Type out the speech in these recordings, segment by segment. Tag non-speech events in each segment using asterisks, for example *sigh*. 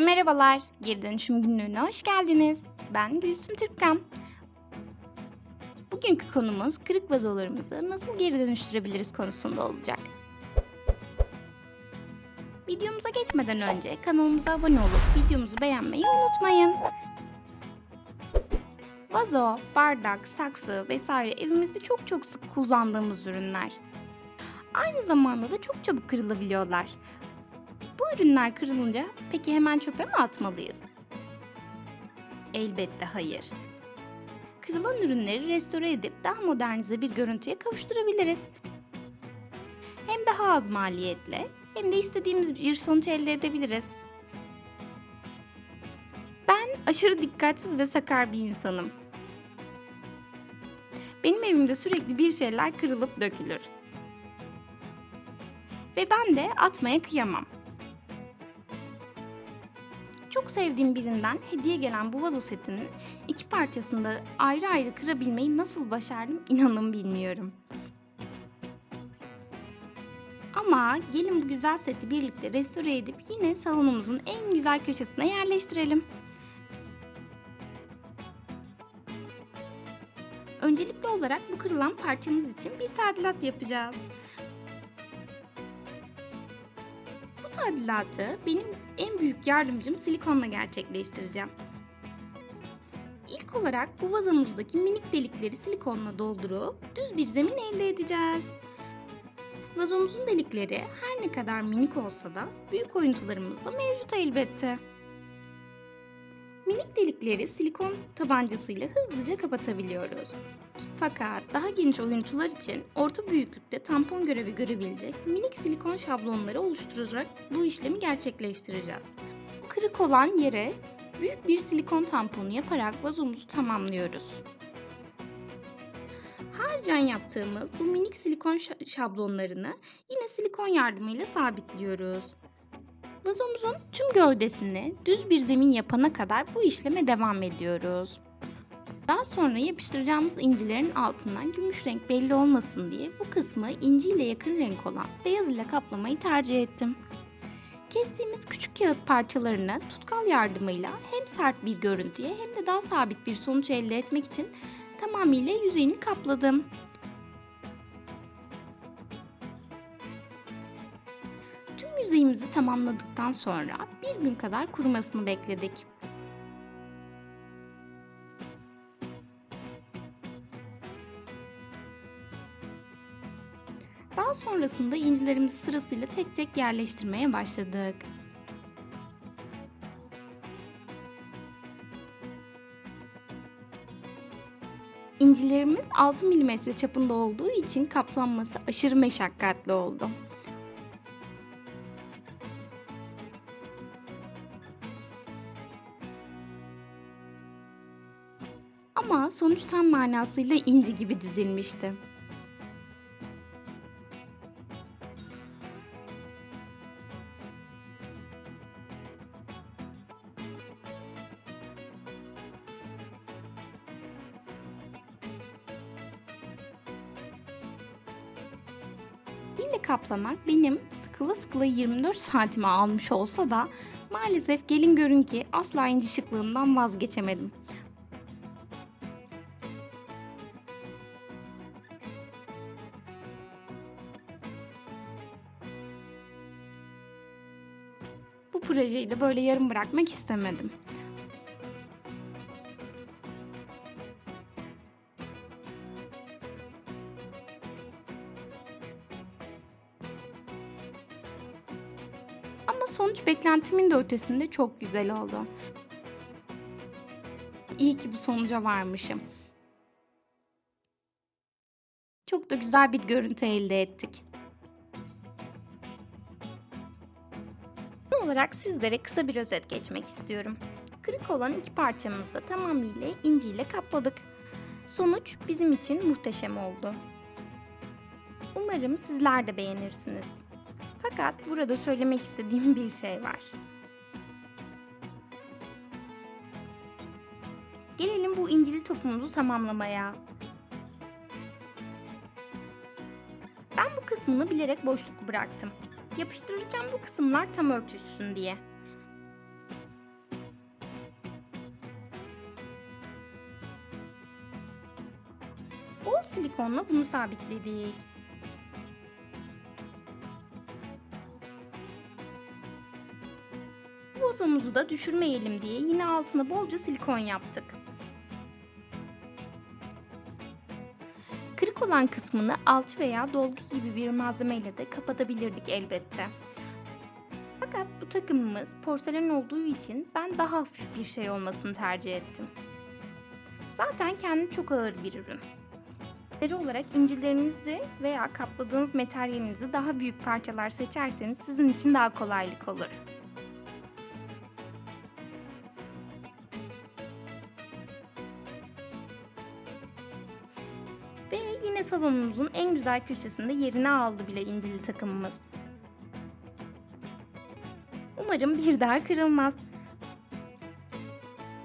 Herkese merhabalar. Geri dönüşüm günlüğüne hoş geldiniz. Ben Gülsüm Türkkan. Bugünkü konumuz kırık vazolarımızı nasıl geri dönüştürebiliriz konusunda olacak. Videomuza geçmeden önce kanalımıza abone olup videomuzu beğenmeyi unutmayın. Vazo, bardak, saksı vesaire evimizde çok çok sık kullandığımız ürünler. Aynı zamanda da çok çabuk kırılabiliyorlar. Bu ürünler kırılınca peki hemen çöpe mi atmalıyız? Elbette hayır. Kırılan ürünleri restore edip daha modernize bir görüntüye kavuşturabiliriz. Hem daha az maliyetle hem de istediğimiz bir sonuç elde edebiliriz. Ben aşırı dikkatsiz ve sakar bir insanım. Benim evimde sürekli bir şeyler kırılıp dökülür. Ve ben de atmaya kıyamam. Çok sevdiğim birinden hediye gelen bu vazo setinin iki parçasında ayrı ayrı kırabilmeyi nasıl başardım inanın bilmiyorum. Ama gelin bu güzel seti birlikte restore edip yine salonumuzun en güzel köşesine yerleştirelim. Öncelikli olarak bu kırılan parçamız için bir tadilat yapacağız. Tadilatı benim en büyük yardımcım silikonla gerçekleştireceğim. İlk olarak bu vazomuzdaki minik delikleri silikonla doldurup düz bir zemin elde edeceğiz. Vazomuzun delikleri her ne kadar minik olsa da büyük oyuntularımız da mevcut elbette. Minik delikleri silikon tabancasıyla hızlıca kapatabiliyoruz. Fakat daha geniş oyuntular için orta büyüklükte tampon görevi görebilecek minik silikon şablonları oluşturarak bu işlemi gerçekleştireceğiz. Kırık olan yere büyük bir silikon tamponu yaparak vazomuzu tamamlıyoruz. Harcan yaptığımız bu minik silikon şa- şablonlarını yine silikon yardımıyla sabitliyoruz. Vazomuzun tüm gövdesini düz bir zemin yapana kadar bu işleme devam ediyoruz. Daha sonra yapıştıracağımız incilerin altından gümüş renk belli olmasın diye bu kısmı inci ile yakın renk olan beyaz ile kaplamayı tercih ettim. Kestiğimiz küçük kağıt parçalarını tutkal yardımıyla hem sert bir görüntüye hem de daha sabit bir sonuç elde etmek için tamamıyla yüzeyini kapladım. Yüzeyimizi tamamladıktan sonra bir gün kadar kurumasını bekledik. Daha sonrasında incilerimizi sırasıyla tek tek yerleştirmeye başladık. İncilerimiz 6 mm çapında olduğu için kaplanması aşırı meşakkatli oldu. Ama sonuç tam manasıyla inci gibi dizilmişti. Dille kaplamak benim sıkıla sıkıla 24 saatimi almış olsa da maalesef gelin görün ki asla inci şıklığından vazgeçemedim. Projeyi de böyle yarım bırakmak istemedim. Ama sonuç beklentimin de ötesinde çok güzel oldu. İyi ki bu sonuca varmışım. Çok da güzel bir görüntü elde ettik. Son olarak sizlere kısa bir özet geçmek istiyorum. Kırık olan iki parçamızı da tamamıyla inciyle kapladık. Sonuç bizim için muhteşem oldu. Umarım sizler de beğenirsiniz. Fakat burada söylemek istediğim *laughs* bir şey var. Gelelim bu incili topumuzu tamamlamaya. Ben bu kısmını bilerek boşluk bıraktım. Yapıştırırken bu kısımlar tam örtüşsün diye. Bol silikonla bunu sabitledik. Vazumuzu da düşürmeyelim diye yine altına bolca silikon yaptık. Olan kısmını alçı veya dolgu gibi bir malzemeyle de kapatabilirdik elbette. Fakat bu takımımız porselen olduğu için ben daha hafif bir şey olmasını tercih ettim. Zaten kendi çok ağır bir ürün. Deri olarak incilerinizi veya kapladığınız materyalinizi daha büyük parçalar seçerseniz sizin için daha kolaylık olur. Yine salonumuzun en güzel köşesinde yerini aldı bile incili takımımız. Umarım bir daha kırılmaz.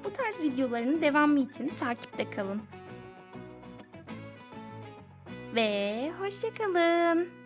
Bu tarz videoların devamı için takipte kalın. Ve hoşçakalın.